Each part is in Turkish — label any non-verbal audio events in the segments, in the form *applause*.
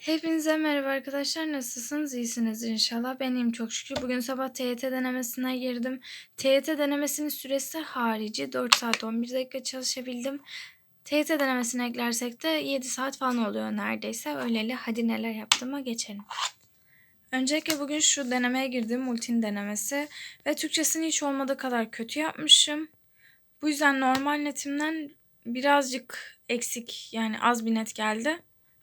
Hepinize merhaba arkadaşlar. Nasılsınız? İyisiniz inşallah. Ben iyiyim çok şükür. Bugün sabah TYT denemesine girdim. TYT denemesinin süresi harici 4 saat 11 dakika çalışabildim. TYT denemesine eklersek de 7 saat falan oluyor neredeyse. Öyleli hadi neler yaptığıma geçelim. Öncelikle bugün şu denemeye girdim. Multin denemesi. Ve Türkçesini hiç olmadığı kadar kötü yapmışım. Bu yüzden normal netimden birazcık eksik yani az bir net geldi.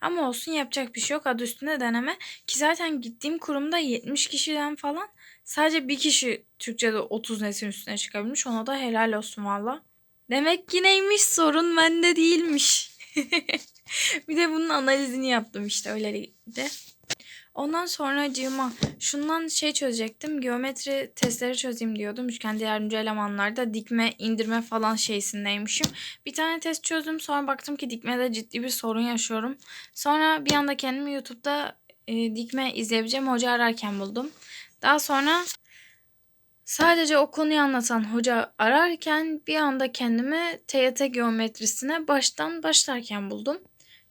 Ama olsun yapacak bir şey yok. Adı üstünde deneme. Ki zaten gittiğim kurumda 70 kişiden falan sadece bir kişi Türkçe'de 30 netin üstüne çıkabilmiş. Ona da helal olsun valla. Demek ki neymiş sorun bende değilmiş. *laughs* bir de bunun analizini yaptım işte öyleydi. Ondan sonra cıma şundan şey çözecektim. Geometri testleri çözeyim diyordum. Üçgen yardımcı elemanlarda dikme, indirme falan şeysindeymişim. Bir tane test çözdüm. Sonra baktım ki dikmede ciddi bir sorun yaşıyorum. Sonra bir anda kendimi YouTube'da e, dikme izleyebileceğim hoca ararken buldum. Daha sonra sadece o konuyu anlatan hoca ararken bir anda kendimi TYT geometrisine baştan başlarken buldum.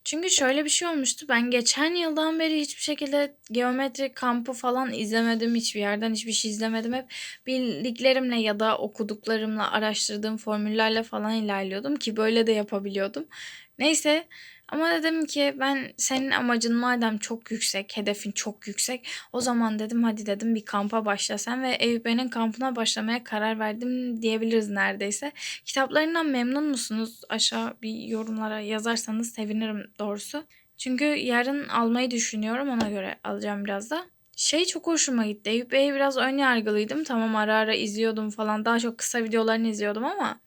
Çünkü şöyle bir şey olmuştu. Ben geçen yıldan beri hiçbir şekilde geometri kampı falan izlemedim. Hiçbir yerden hiçbir şey izlemedim. Hep bildiklerimle ya da okuduklarımla, araştırdığım formüllerle falan ilerliyordum ki böyle de yapabiliyordum. Neyse ama dedim ki ben senin amacın madem çok yüksek, hedefin çok yüksek. O zaman dedim hadi dedim bir kampa başla sen ve Eyüp'e'nin kampına başlamaya karar verdim diyebiliriz neredeyse. Kitaplarından memnun musunuz? Aşağı bir yorumlara yazarsanız sevinirim doğrusu. Çünkü yarın almayı düşünüyorum ona göre alacağım biraz da. Şey çok hoşuma gitti. Eyüp Bey'e biraz ön yargılıydım. Tamam ara ara izliyordum falan. Daha çok kısa videolarını izliyordum ama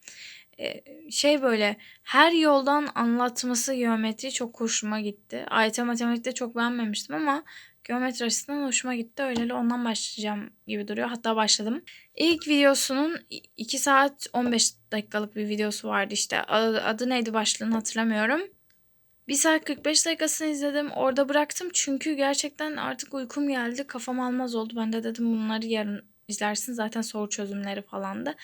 şey böyle her yoldan anlatması geometri çok hoşuma gitti. AYT matematikte çok beğenmemiştim ama geometri açısından hoşuma gitti. Öyleli ondan başlayacağım gibi duruyor. Hatta başladım. İlk videosunun 2 saat 15 dakikalık bir videosu vardı işte. Adı, neydi başlığını hatırlamıyorum. 1 saat 45 dakikasını izledim. Orada bıraktım çünkü gerçekten artık uykum geldi. Kafam almaz oldu. Ben de dedim bunları yarın izlersin. Zaten soru çözümleri falan da.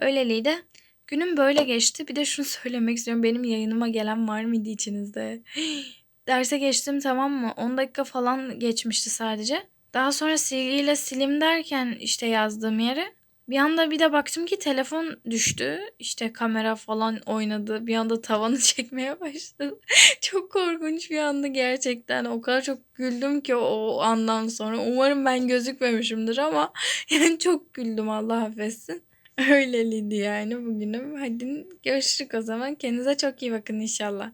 Öyleliydi. Günüm böyle geçti. Bir de şunu *laughs* söylemek istiyorum. Benim yayınıma gelen var mıydı içinizde? *gasps* Derse geçtim tamam mı? 10 dakika falan geçmişti sadece. Daha sonra silgiyle silim derken işte yazdığım yere bir anda bir de baktım ki telefon düştü. İşte kamera falan oynadı. Bir anda tavanı *laughs* çekmeye başladı. *laughs* çok korkunç bir anda gerçekten. O kadar çok güldüm ki o andan sonra. Umarım ben gözükmemişimdir ama yani çok güldüm Allah affetsin. *laughs* Öyleliydi yani bugünüm. Hadi görüşürüz o zaman. Kendinize çok iyi bakın inşallah.